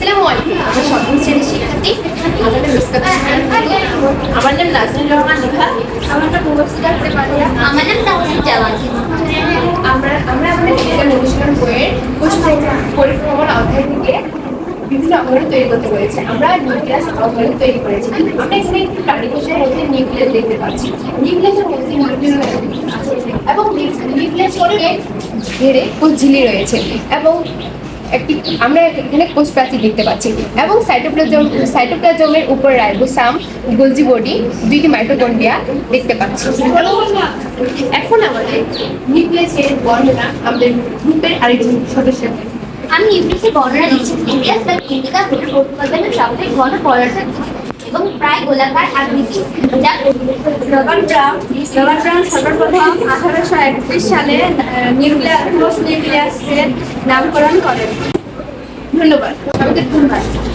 আসসালামু আলাইকুম আমি সপ্তম শ্রেণির শিক্ষার্থী আমার নাম নাজনীল রহমান নিভা আমার নাম মুহসিদা হতে পারি আমার নাম তাহসিন আমরা আমরা আমাদের বিজ্ঞান অনুশীলন বইয়ের অধ্যায় থেকে বিভিন্ন অঙ্গন তৈরি করতে হয়েছে আমরা নিউক্লিয়াস অঙ্গন তৈরি করেছি আমরা এখানে একটি প্রাণী কোষের মধ্যে নিউক্লিয়াস দেখতে পাচ্ছি নিউক্লিয়াসের মধ্যে নিউক্লিয়াস এবং নিউক্লিয়াসকে ঘিরে কোষ ঝিলি রয়েছে এবং একটি, আমরা এখানে কোষ প্রাচীর দেখতে পাচ্ছি। এবং সাইটোপ্লাজম, সাইটোপ্লাজমের উপর রাইবোসাম গোলজি বডি দুইটি মাইটোকন্ড্রিয়া দেখতে পাচ্ছি। এখন আমাদের নিউক্লিয়াসের বর্ণনা আমাদের গ্রুপের আরেকজন সদস্য। আমি ইউপিসি বর্ণনা দিচ্ছি। নিউক্লিয়াস বা কেন্দ্রিকা হল প্রোটোকলের সাময়িক ঘন পদার্থের এবং প্রায় গোলাকার আকৃতি। যা রবার্ট ব্রাউন রবার্ট ব্রাউন সর্বপ্রথম আঠারোশো একত্রিশ সালে নিউক্লিয়াস নিউক্লিয়াসের নামকরণ করেন। ধন্যবাদ আমাদের ধন্যবাদ।